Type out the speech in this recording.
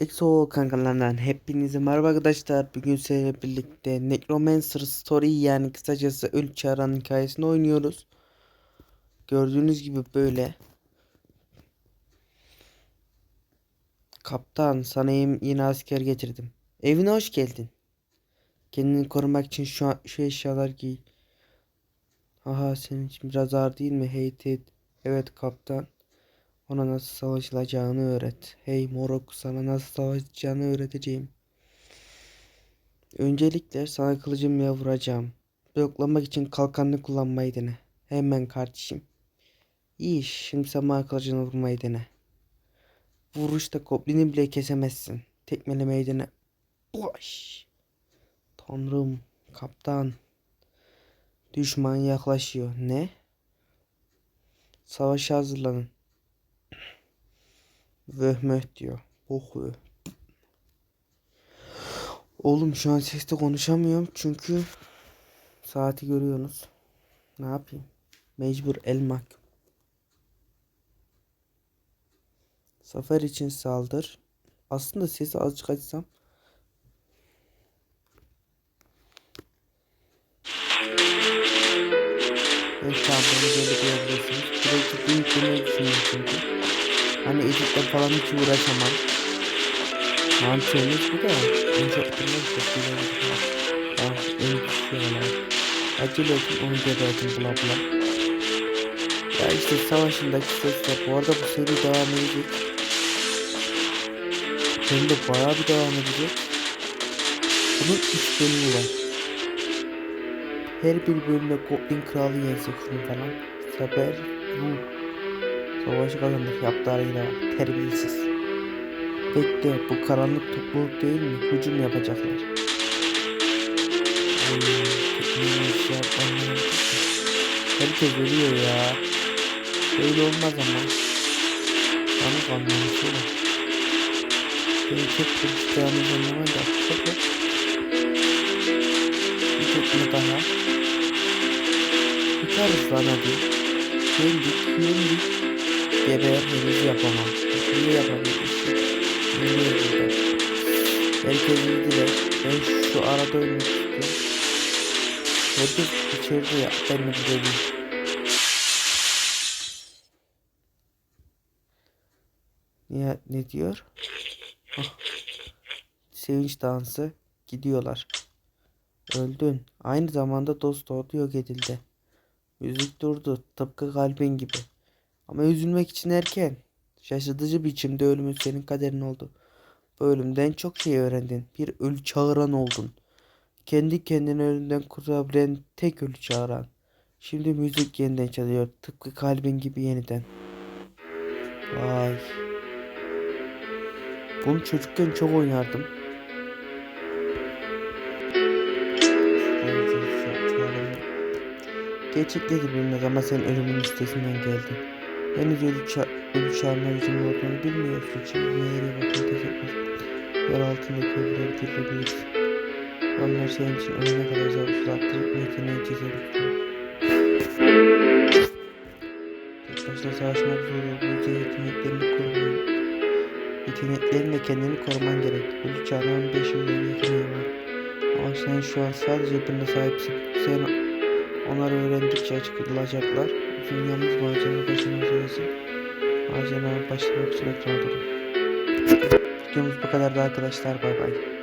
EXO kankalarından hepinize merhaba arkadaşlar. Bugün sizlerle birlikte Necromancer Story yani kısacası Ölü Çağıran hikayesini oynuyoruz. Gördüğünüz gibi böyle. Kaptan sana yeni asker getirdim. Evine hoş geldin. Kendini korumak için şu, an- şu eşyalar giy. Aha senin için biraz ağır değil mi? Hey. Evet kaptan. Ona nasıl savaşılacağını öğret. Hey moruk sana nasıl savaşacağını öğreteceğim. Öncelikle sana kılıcımla vuracağım. Bloklamak için kalkanını kullanmayı dene. Hemen kardeşim. İyi iş. Şimdi sen bana kılıcını vurmayı dene. Vuruşta goblini bile kesemezsin. Tekmelemeyi dene. Ulaş. Tanrım. Kaptan. Düşman yaklaşıyor. Ne? Savaşa hazırlanın. Vöhmöh diyor. Boku. Oğlum şu an sesle konuşamıyorum çünkü saati görüyorsunuz. Ne yapayım? Mecbur el mahkum. Zafer için saldır. Aslında sesi azıcık açsam. Evet tamam bunu böyle görebilirsiniz. Birazcık büyük demeyi düşünüyorum. Hani editle falan hiç uğraşamam. Mantığımız bu da. En çok bilmek çok güzel bir şey. Ah en düşüyorlar. Acele edin onu gebertin bula bula. Ya işte savaşındaki sesler. Bu arada bu seri devam edecek. Hem de bayağı bir devam edecek. Bunun 3 bölümü var. Her bir bölümde Goblin Kralı şunu falan. Sefer ruh. Savaşı kazandık yaptılarıyla var. Terbiyesiz. Bekle bu karanlık topluluk değil mi? Hücum yapacaklar. Tekniğini şey Herkes ölüyor ya. Böyle olmaz ama. Yanık anlamış olur. Beni çok kırıştığını anlamam da. Çok yok. Bir tekme daha. Tutarız lan hadi. Yendik, yendik. Geber henüz yapamam. Niye yapamıyorum? Niye burada? Herkes yediler. Ben şu arada ölmek istiyorum. Herkes içeride ya. Ben de buradayım. Ne, ne diyor? Ah. Sevinç dansı. Gidiyorlar. Öldün. Aynı zamanda dost doğdu yok edildi. Müzik durdu. Tıpkı kalbin gibi. Ama üzülmek için erken. Şaşırtıcı biçimde ölümün senin kaderin oldu. Bu ölümden çok şey öğrendin. Bir ölü çağıran oldun. Kendi kendini ölümden kurtarabilen tek ölü çağıran. Şimdi müzik yeniden çalıyor. Tıpkı kalbin gibi yeniden. Vay. Bunu çocukken çok oynardım. Gerçekleri bilmez ama sen ölümün üstesinden geldin. Henüz ölü, ça ölü çağrına hücum olduğunu bilmiyorsun. Şimdi meğere bakın teşekkür Yer altındaki ölüleri dirilbilirsin. Onlar senin için ölene kadar zor uzattırıp yeteneği çizebilirsin. Tek başına savaşmak zor olduğu yeteneklerini koruman Yeteneklerinle kendini koruman gerek. Ölü çağrının 5 özel yeteneği var. Ama sen şu an sadece birine sahipsin. Sen Onları öğrendikçe açıklayacaklar. Dünyamız. Macera başlamak için ekrana durun. Videomuz bu kadardı arkadaşlar. Bay bay.